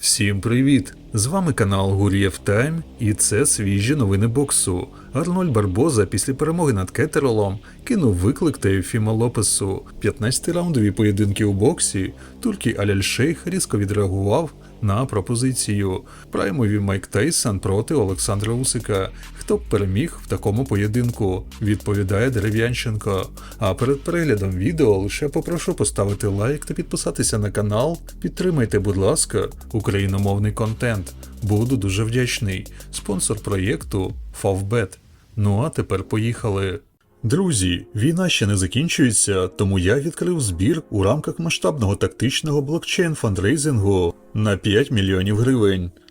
Всім привіт! З вами канал Гур'єв Тайм, і це свіжі новини боксу. Арнольд Барбоза після перемоги над Кеттеролом кинув виклик Теофіма Лопесу. 15-раундові поєдинки у боксі. Туркій Аляль Шейх різко відреагував на пропозицію. Праймові Майк Тейсон проти Олександра Усика. Хто б переміг в такому поєдинку? Відповідає Дерев'янченко. А перед переглядом відео лише попрошу поставити лайк та підписатися на канал. Підтримайте, будь ласка, україномовний контент. Буду дуже вдячний. Спонсор проєкту Favbet. Ну а тепер поїхали. Друзі, війна ще не закінчується, тому я відкрив збір у рамках масштабного тактичного блокчейн фандрейзингу на 5 мільйонів гривень.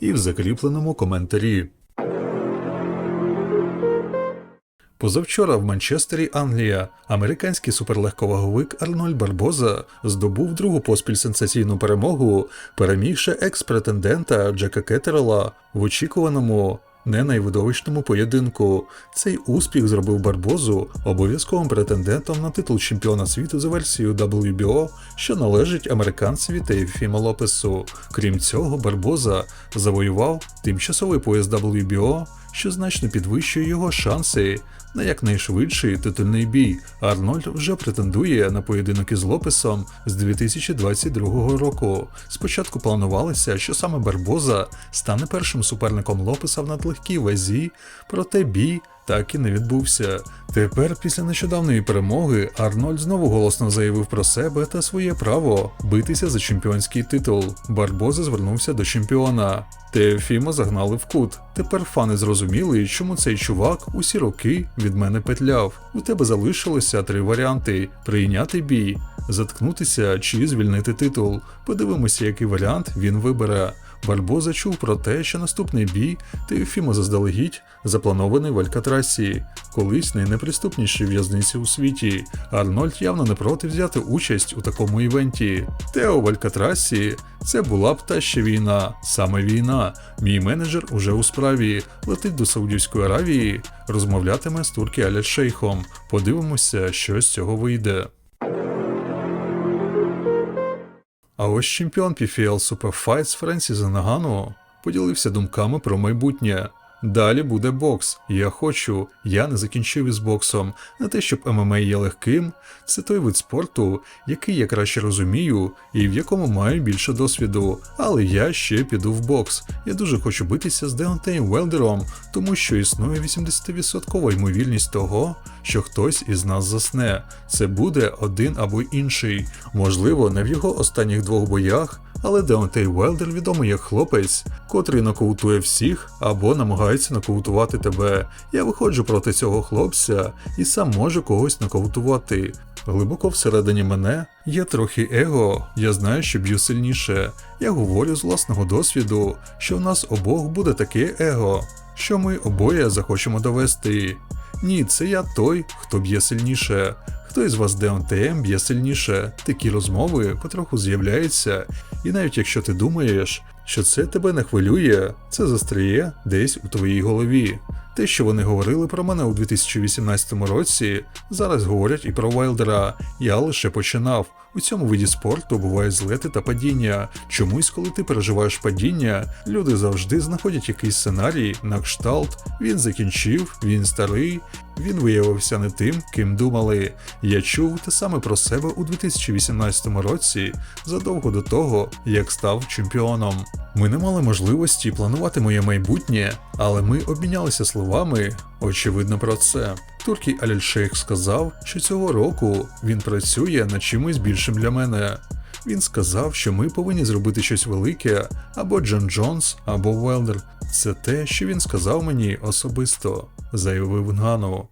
і в закріпленому коментарі. Позавчора в Манчестері, Англія, американський суперлегковаговик Арнольд Барбоза здобув другу поспіль сенсаційну перемогу, перемігши екс-претендента Джека Кеттерела в очікуваному не найвидовищному поєдинку. Цей успіх зробив Барбозу обов'язковим претендентом на титул чемпіона світу за версією WBO, що належить американцеві Тейфіма Лопесу. Крім цього, Барбоза завоював тимчасовий пояс WBO, що значно підвищує його шанси на якнайшвидший титульний бій. Арнольд вже претендує на поєдинок із Лопесом з 2022 року. Спочатку планувалося, що саме Барбоза стане першим суперником Лопеса в надлегкій вазі, проте бій так і не відбувся. Тепер, після нещодавної перемоги, Арнольд знову голосно заявив про себе та своє право битися за чемпіонський титул. Барбоза звернувся до чемпіона. Теофіма загнали в кут. Тепер фани зрозуміли, чому цей чувак усі роки від мене петляв. У тебе залишилося три варіанти: прийняти бій, заткнутися чи звільнити титул. Подивимося, який варіант він вибере. Барбоза чув про те, що наступний бій Теофіма заздалегідь запланований в Алькатрасі, колись найнеприступнішій в'язниці у світі. Арнольд явно не проти взяти участь у такому івенті. Тео в Алькатрасі це була б та ще війна, саме війна. Мій менеджер уже у справі летить до Саудівської Аравії, розмовлятиме з турки Аля Шейхом. Подивимося, що з цього вийде. А ось чемпіон PFL Super Fights Френсіс Нагану поділився думками про майбутнє. Далі буде бокс. Я хочу, я не закінчив із боксом. Не те, щоб ММА є легким, це той вид спорту, який я краще розумію і в якому маю більше досвіду. Але я ще піду в бокс. Я дуже хочу битися з Деонтеєм Велдером, тому що існує 80% ймовірність того, що хтось із нас засне. Це буде один або інший. Можливо, не в його останніх двох боях. Але Деонтей Велдер відомий як хлопець, котрий нокаутує всіх або намагається нокаутувати тебе. Я виходжу проти цього хлопця і сам можу когось нокаутувати. Глибоко всередині мене є трохи его, я знаю, що б'ю сильніше. Я говорю з власного досвіду, що в нас обох буде таке его, що ми обоє захочемо довести. Ні, це я той, хто б'є сильніше. Хто із вас ДНТМ б'є сильніше? Такі розмови потроху з'являються, і навіть якщо ти думаєш, що це тебе не хвилює, це застряє десь у твоїй голові. Те, що вони говорили про мене у 2018 році, зараз говорять і про Вайлдера. Я лише починав. У цьому виді спорту бувають злети та падіння. Чомусь, коли ти переживаєш падіння, люди завжди знаходять якийсь сценарій на кшталт. Він закінчив, він старий, він виявився не тим, ким думали. Я чув те саме про себе у 2018 році, задовго до того, як став чемпіоном. Ми не мали можливості планувати моє майбутнє, але ми обмінялися словами, очевидно, про це. Туркій Аляльшейх сказав, що цього року він працює над чимось більшим для мене. Він сказав, що ми повинні зробити щось велике, або Джон Джонс, або Велдер. Це те, що він сказав мені особисто, заявив Нгану.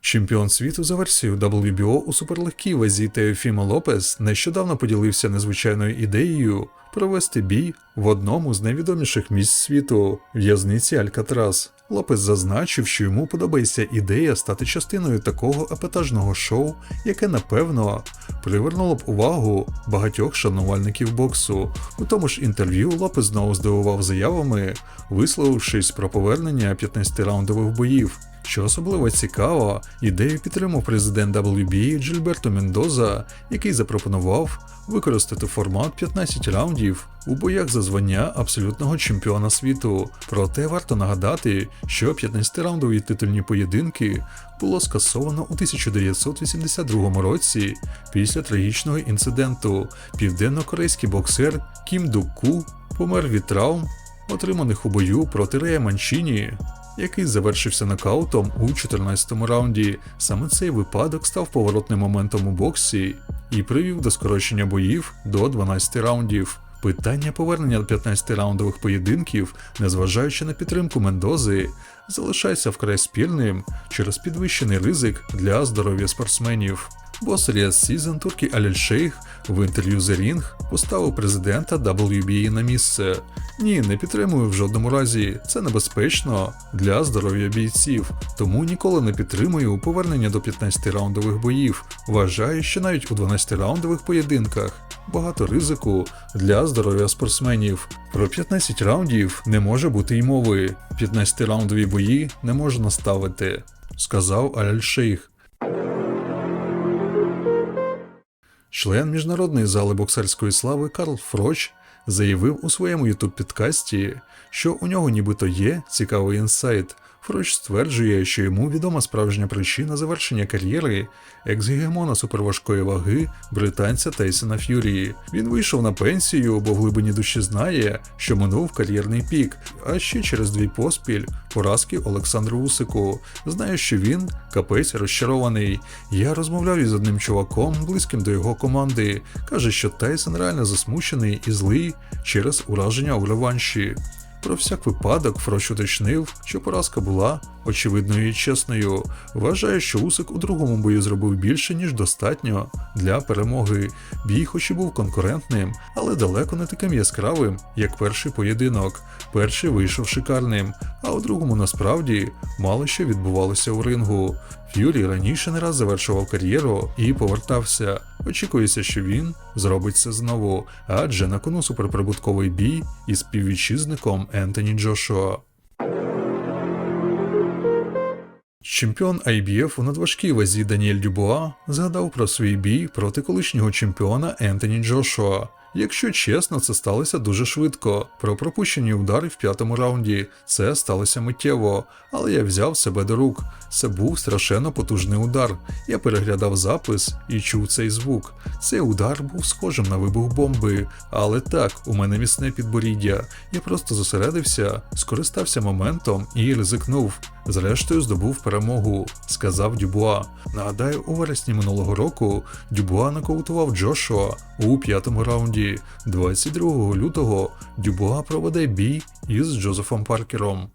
Чемпіон світу за версією WBO у суперлегкій вазі Теофімо Лопес нещодавно поділився незвичайною ідеєю провести бій в одному з найвідоміших місць світу в'язниці Алькатрас. Лопес зазначив, що йому подобається ідея стати частиною такого епатажного шоу, яке напевно привернуло б увагу багатьох шанувальників боксу. У тому ж інтерв'ю Лопес знову здивував заявами, висловившись про повернення 15-раундових боїв. Що особливо цікаво, ідею підтримав президент WBA Джильберто Мендоза, який запропонував використати формат 15 раундів у боях за звання абсолютного чемпіона світу. Проте варто нагадати, що 15-раундові титульні поєдинки було скасовано у 1982 році після трагічного інциденту. Південно-корейський боксер Кім Дук Ку помер від травм, отриманих у бою проти Рея Манчіні який завершився нокаутом у 14-му раунді. Саме цей випадок став поворотним моментом у боксі і привів до скорочення боїв до 12 раундів. Питання повернення 15-раундових поєдинків, незважаючи на підтримку Мендози, залишається вкрай спільним через підвищений ризик для здоров'я спортсменів. Бос Ріас Сізен Туркі Аляль Шейх в інтерв'ю The Ring поставив президента WBA на місце. Ні, не підтримую в жодному разі. Це небезпечно для здоров'я бійців, тому ніколи не підтримую повернення до 15-раундових боїв. Вважаю, що навіть у 12-раундових поєдинках багато ризику для здоров'я спортсменів. Про 15 раундів не може бути й мови. 15-раундові бої не можна ставити, сказав Аляль Шейх. Член міжнародної зали боксерської слави Карл Фроч заявив у своєму ютуб підкасті, що у нього нібито є цікавий інсайт. Фроч стверджує, що йому відома справжня причина завершення кар'єри екс-гегемона суперважкої ваги британця Тейсона Ф'юрії. Він вийшов на пенсію, бо в глибині душі знає, що минув кар'єрний пік, а ще через дві поспіль поразки Олександру Усику. Знає, що він капець розчарований. Я розмовляв із одним чуваком, близьким до його команди. каже, що Тейсон реально засмучений і злий через ураження у реванші. Про всяк випадок Фроч уточнив, що поразка була очевидною і чесною. Вважає, що Усик у другому бою зробив більше, ніж достатньо для перемоги. Бій, хоч і був конкурентним, але далеко не таким яскравим, як перший поєдинок. Перший вийшов шикарним, а у другому насправді мало що відбувалося у рингу. Ф'юрі раніше не раз завершував кар'єру і повертався. Очікується, що він зробить це знову, адже на кону суперприбутковий бій із співвітчизником Ентоні Джошуа. Чемпіон IBF у надважкій вазі Даніель Дюбуа згадав про свій бій проти колишнього чемпіона Ентоні Джошуа. Якщо чесно, це сталося дуже швидко. Про пропущені удари в п'ятому раунді це сталося миттєво, але я взяв себе до рук. Це був страшенно потужний удар. Я переглядав запис і чув цей звук. Цей удар був схожим на вибух бомби, але так, у мене міцне підборіддя. Я просто зосередився, скористався моментом і ризикнув. Зрештою здобув перемогу, сказав Дюбуа. Нагадаю, у вересні минулого року Дюбуа нокаутував Джошуа у п'ятому раунді. 22 лютого Дюбуа проведе бій із Джозефом Паркером.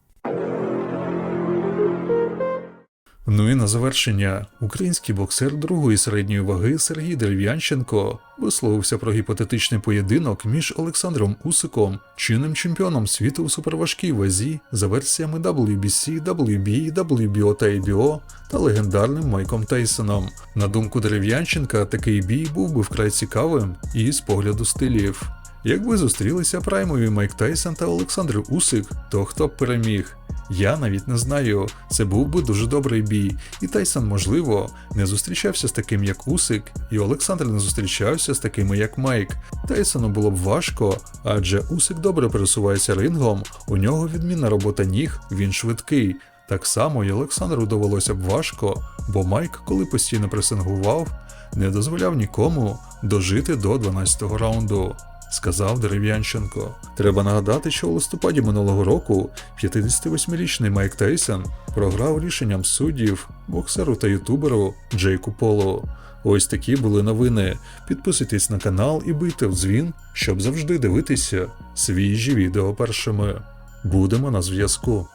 Ну і на завершення, український боксер другої середньої ваги Сергій Дерев'янченко висловився про гіпотетичний поєдинок між Олександром Усиком, чинним чемпіоном світу у суперважкій вазі за версіями WBC, WBA, WBO та ABO та легендарним Майком Тейсоном. На думку Дерев'янченка, такий бій був би вкрай цікавим і з погляду стилів. Якби зустрілися праймові Майк Тайсон та Олександр Усик, то хто б переміг? Я навіть не знаю. Це був би дуже добрий бій, і Тайсон, можливо, не зустрічався з таким, як Усик, і Олександр не зустрічався з такими, як Майк. Тайсону було б важко, адже Усик добре пересувається рингом, у нього відмінна робота ніг, він швидкий. Так само і Олександру довелося б важко, бо Майк, коли постійно пресингував, не дозволяв нікому дожити до 12-го раунду сказав Дерев'янченко. Треба нагадати, що у листопаді минулого року 58-річний Майк Тейсон програв рішенням суддів боксеру та ютуберу Джейку Поло. Ось такі були новини. Підписуйтесь на канал і бийте в дзвін, щоб завжди дивитися свіжі відео першими. Будемо на зв'язку.